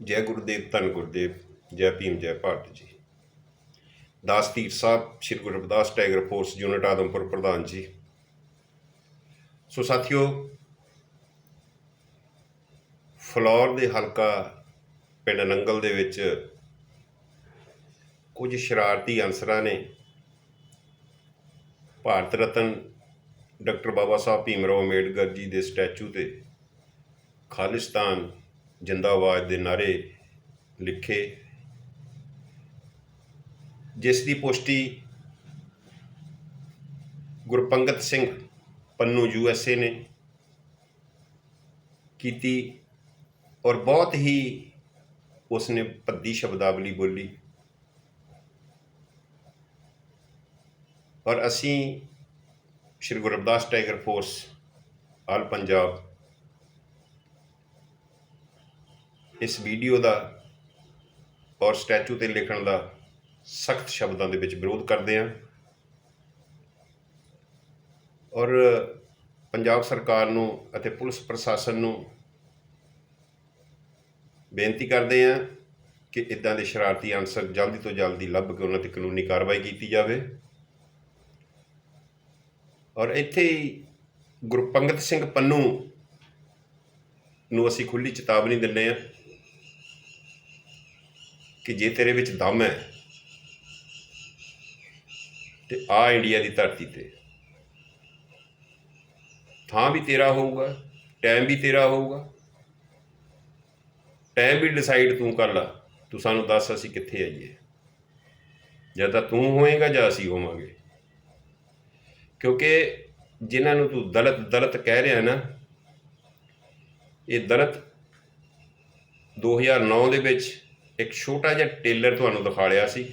ਜੈ ਗੁਰਦੇਵ, ਧੰਨ ਗੁਰਦੇਵ, ਜੈ Bhim, Jai Bharat ji. Das Dhir Sahib, Shri Guru Ravidas tiger force unit Adampur ਪ੍ਰਧਾਨ ਜੀ। ਸੋ ਸਾਥੀਓ, ਫਲੌਰ ਦੇ ਹਲਕਾ ਪਿੰਡ ਨੰਗਲ ਦੇ ਵਿੱਚ ਕੁਝ ਸ਼ਰਾਰਤੀ ਅਨਸਰਾਂ ਨੇ ਭਾਰਤ ਰਤਨ ਡਾਕਟਰ ਬਾਬਾ ਸਾਹਿਬ ਭੀਮ ਰਾਓ ਅੰਬੇਡਕਰ ਜੀ ਦੇ ਸਟੈਚੂ ਤੇ ਖਾਲਿਸਤਾਨ ਜਿੰਦਾਬਾਦ ਦੇ ਨਾਰੇ ਲਿਖੇ। ਜਿਸ ਦੀ ਪੁਸ਼ਟੀ Gurpangat Singh Pannu U S A ਨੇ ਕੀਤੀ ਔਰ ਬਹੁਤ ਹੀ ਉਸਨੇ ਭੱਦੀ ਸ਼ਬਦਾਵਲੀ ਬੋਲੀ। ਔਰ ਅਸੀਂ Shri Guru Ravidas tiger force, all Punjab ਇਸ ਵੀਡੀਓ ਦਾ ਔਰ ਸਟੈਚੂ ਤੇ ਲਿਖਣ ਦਾ ਸਖਤ ਸ਼ਬਦਾਂ ਦੇ ਵਿੱਚ ਵਿਰੋਧ ਕਰਦੇ ਹਾਂ। ਔਰ ਪੰਜਾਬ ਸਰਕਾਰ ਨੂੰ ਅਤੇ ਪੁਲਿਸ ਪ੍ਰਸ਼ਾਸਨ ਨੂੰ ਬੇਨਤੀ ਕਰਦੇ ਹਾਂ ਕਿ ਇਦਾਂ ਦੇ ਸ਼ਰਾਰਤੀ ਅਨਸਰ ਜਲਦੀ ਤੋਂ ਜਲਦੀ ਲੱਭ ਕੇ ਉਹਨਾਂ ਤੇ ਕਾਨੂੰਨੀ ਕਾਰਵਾਈ ਕੀਤੀ ਜਾਵੇ। ਔਰ ਇੱਥੇ ਹੀ ਗੁਰਪੰਗਤ ਸਿੰਘ ਪੰਨੂ ਨੂੰ ਅਸੀਂ ਖੁੱਲੀ ਚੇਤਾਵਨੀ ਦਿੰਦੇ ਹਾਂ। ਕਿ ਜੇ ਤੇਰੇ ਵਿੱਚ ਦਮ ਹੈ, ਤੇ ਆ ਇੰਡੀਆ ਦੀ ਧਰਤੀ ਤੇ। ਥਾਂ ਵੀ ਤੇਰਾ ਹੋਊਗਾ, ਟਾਈਮ ਵੀ ਤੇਰਾ ਹੋਊਗਾ। ਟਾਈਮ ਵੀ ਡਿਸਾਈਡ ਤੂੰ ਕਰ ਲਾ, ਤੂੰ ਸਾਨੂੰ ਦੱਸ ਅਸੀਂ ਕਿੱਥੇ ਆਈਏ। ਜਾਂ ਤਾਂ ਤੂੰ ਹੋਏਗਾ ਜਾਂ ਅਸੀਂ ਹੋਵਾਂਗੇ। ਕਿਉਂਕਿ ਜਿਨ੍ਹਾਂ ਨੂੰ ਤੂੰ ਦਲਤ ਦਲਤ ਕਹਿ ਰਿਹਾ ਨਾ, ਇਹ ਦਲਿਤ 2009 ਦੇ ਵਿੱਚ ਇੱਕ ਛੋਟਾ ਜਿਹਾ ਟੇਲਰ ਤੁਹਾਨੂੰ ਦਿਖਾ ਲਿਆ ਸੀ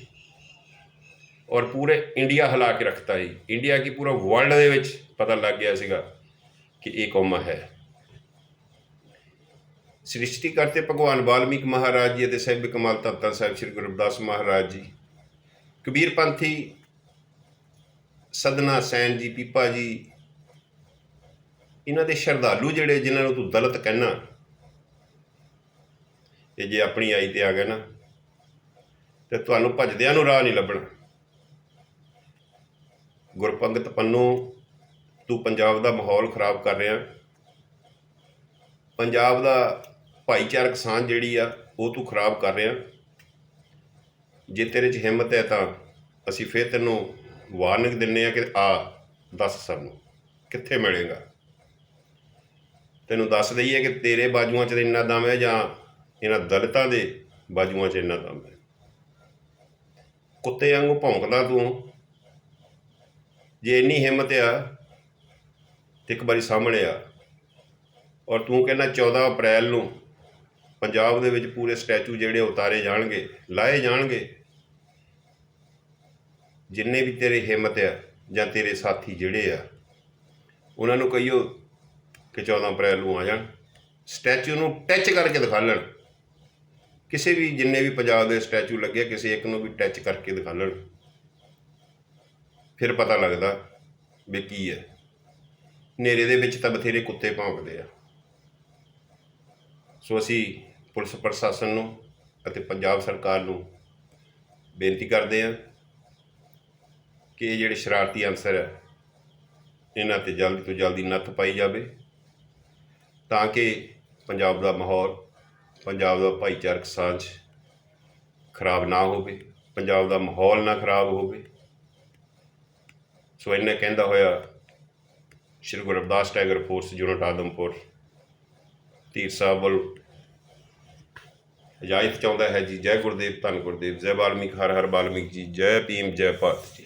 ਔਰ ਪੂਰੇ ਇੰਡੀਆ ਹਿਲਾ ਕੇ ਰੱਖਤਾ ਸੀ ਇੰਡੀਆ ਕੀ ਪੂਰਾ ਵਰਲਡ ਦੇ ਵਿੱਚ ਪਤਾ ਲੱਗ ਗਿਆ ਸੀਗਾ ਕਿ ਇਹ ਕੌਮਾ ਹੈ। ਸ੍ਰਿਸ਼ਟੀ ਕਰਤੇ ਭਗਵਾਨ ਵਾਲਮੀਕ ਮਹਾਰਾਜ ਜੀ ਅਤੇ ਸਾਹਿਬ ਕਮਾਲ ਤਖਤਾ ਸਾਹਿਬ ਸ੍ਰੀ ਗੁਰੂ ਰਵਿਦਾਸ ਮਹਾਰਾਜ ਜੀ, ਕਬੀਰ ਪੰਥੀ ਸਦਨਾ ਸੈਨ ਜੀ, ਪੀਪਾ ਜੀ, ਇਹਨਾਂ ਦੇ ਸ਼ਰਧਾਲੂ ਜਿਹੜੇ ਜਿਨ੍ਹਾਂ ਨੂੰ ਤੂੰ ਦਲਤ ਕਹਿਣਾ ਇਹ ਜੇ ਆਪਣੀ ਆਈ ਤੇ ਆ ਗਏ ਨਾ, ਤੇ ਤੁਹਾਨੂੰ ਭਜਦਿਆਂ ਨੂੰ ਰਾਹ ਨਹੀਂ ਲੱਭਣਾ। ਗੁਰਪੰਗਤ ਪੰਨੂ, ਤੂੰ ਪੰਜਾਬ ਦਾ ਮਾਹੌਲ ਖਰਾਬ ਕਰ ਰਿਹਾ। ਪੰਜਾਬ ਦਾ ਭਾਈਚਾਰਕ ਸਾਂਝ ਜਿਹੜੀ ਆ, ਉਹ ਤੂੰ ਖਰਾਬ ਕਰ ਰਿਹਾ। ਜੇ ਤੇਰੇ 'ਚ ਹਿੰਮਤ ਹੈ ਤਾਂ ਅਸੀਂ ਫੇਰ ਤੈਨੂੰ ਵਾਰਨਿੰਗ ਦਿੰਨੇ ਆ ਕਿ ਆ, ਦੱਸ ਸਾਨੂੰ, ਕਿੱਥੇ ਮਿਲੇਗਾ? ਤੈਨੂੰ ਦੱਸ ਦਈਏ ਕਿ ਤੇਰੇ ਬਾਜੂਆਂ 'ਚ ਇੰਨਾ ਦਮ ਹੈ ਜਾਂ ਇਹਨਾਂ ਦਲਿਤਾਂ ਦੇ ਬਾਜੂਆਂ 'ਚ ਇੰਨਾ ਦਮ ਹੈ। ਕੁੱਤੇ ਵਾਂਗੂ ਭੌਂਕਦਾ ਤੂੰ। ਜੇ ਇੰਨੀ ਹਿੰਮਤ ਆ ਤੇ ਇੱਕ ਵਾਰੀ ਸਾਹਮਣੇ ਆ ਔਰ ਤੂੰ ਕਹਿੰਦਾ 14 ਅਪ੍ਰੈਲ ਨੂੰ ਪੰਜਾਬ ਦੇ ਵਿੱਚ ਪੂਰੇ ਸਟੈਚੂ ਜਿਹੜੇ ਉਤਾਰੇ ਜਾਣਗੇ, ਲਾਏ ਜਾਣਗੇ। ਜਿੰਨੇ ਵੀ ਤੇਰੇ ਹਿੰਮਤ ਆ ਜਾਂ ਤੇਰੇ ਸਾਥੀ ਜਿਹੜੇ ਆ, ਉਹਨਾਂ ਨੂੰ ਕਹੀਓ ਕਿ 14 ਅਪ੍ਰੈਲ ਨੂੰ ਆ ਜਾਣ। ਸਟੈਚੂ ਨੂੰ ਟੱਚ ਕਰਕੇ ਦਿਖਾ ਲੈਣ। ਕਿਸੇ ਵੀ ਜਿੰਨੇ ਵੀ ਪੰਜਾਬ ਦੇ ਸਟੈਚੂ ਲੱਗੇ ਕਿਸੇ ਇੱਕ ਨੂੰ ਵੀ ਟੱਚ ਕਰਕੇ ਦਿਖਾ ਲੈਣ। ਫਿਰ ਪਤਾ ਲੱਗਦਾ ਵੀ ਕੀ ਹੈ। ਹਨੇਰੇ ਦੇ ਵਿੱਚ ਤਾਂ ਬਥੇਰੇ ਕੁੱਤੇ ਭੌਂਕਦੇ ਆ। ਸੋ ਅਸੀਂ ਪੁਲਿਸ ਪ੍ਰਸ਼ਾਸਨ ਨੂੰ ਅਤੇ ਪੰਜਾਬ ਸਰਕਾਰ ਨੂੰ ਬੇਨਤੀ ਕਰਦੇ ਹਾਂ ਕਿ ਇਹ ਜਿਹੜੇ ਸ਼ਰਾਰਤੀ ਅਨਸਰ ਹੈ, ਇਹਨਾਂ ਤੇ ਜਲਦੀ ਤੋਂ ਜਲਦੀ ਨੱਥ ਪਾਈ ਜਾਵੇ ਤਾਂ ਕਿ ਪੰਜਾਬ ਦਾ ਮਾਹੌਲ ਪੰਜਾਬ ਦਾ ਭਾਈਚਾਰਕ ਸਾਂਝ ਖਰਾਬ ਨਾ ਹੋਵੇ, ਪੰਜਾਬ ਦਾ ਮਾਹੌਲ ਨਾ ਖਰਾਬ ਹੋਵੇ। ਸੋ ਇਹਨੇ ਕਹਿੰਦਾ ਹੋਇਆ Shri Guru Ravidas tiger force unit Adampur, Dhir Sahib ਵੱਲ ਅਜਾਇਤ ਚਾਹੁੰਦਾ ਹੈ ਜੀ, ਜੈ ਗੁਰਦੇਵ, ਧੰਨ ਗੁਰਦੇਵ, ਜੈ ਵਾਲਮੀਕ, ਹਰ ਹਰ ਵਾਲਮੀਕ ਜੀ, ਜੈ ਭੀਮ, ਜੈ ਭਾਰਤ ਜੀ।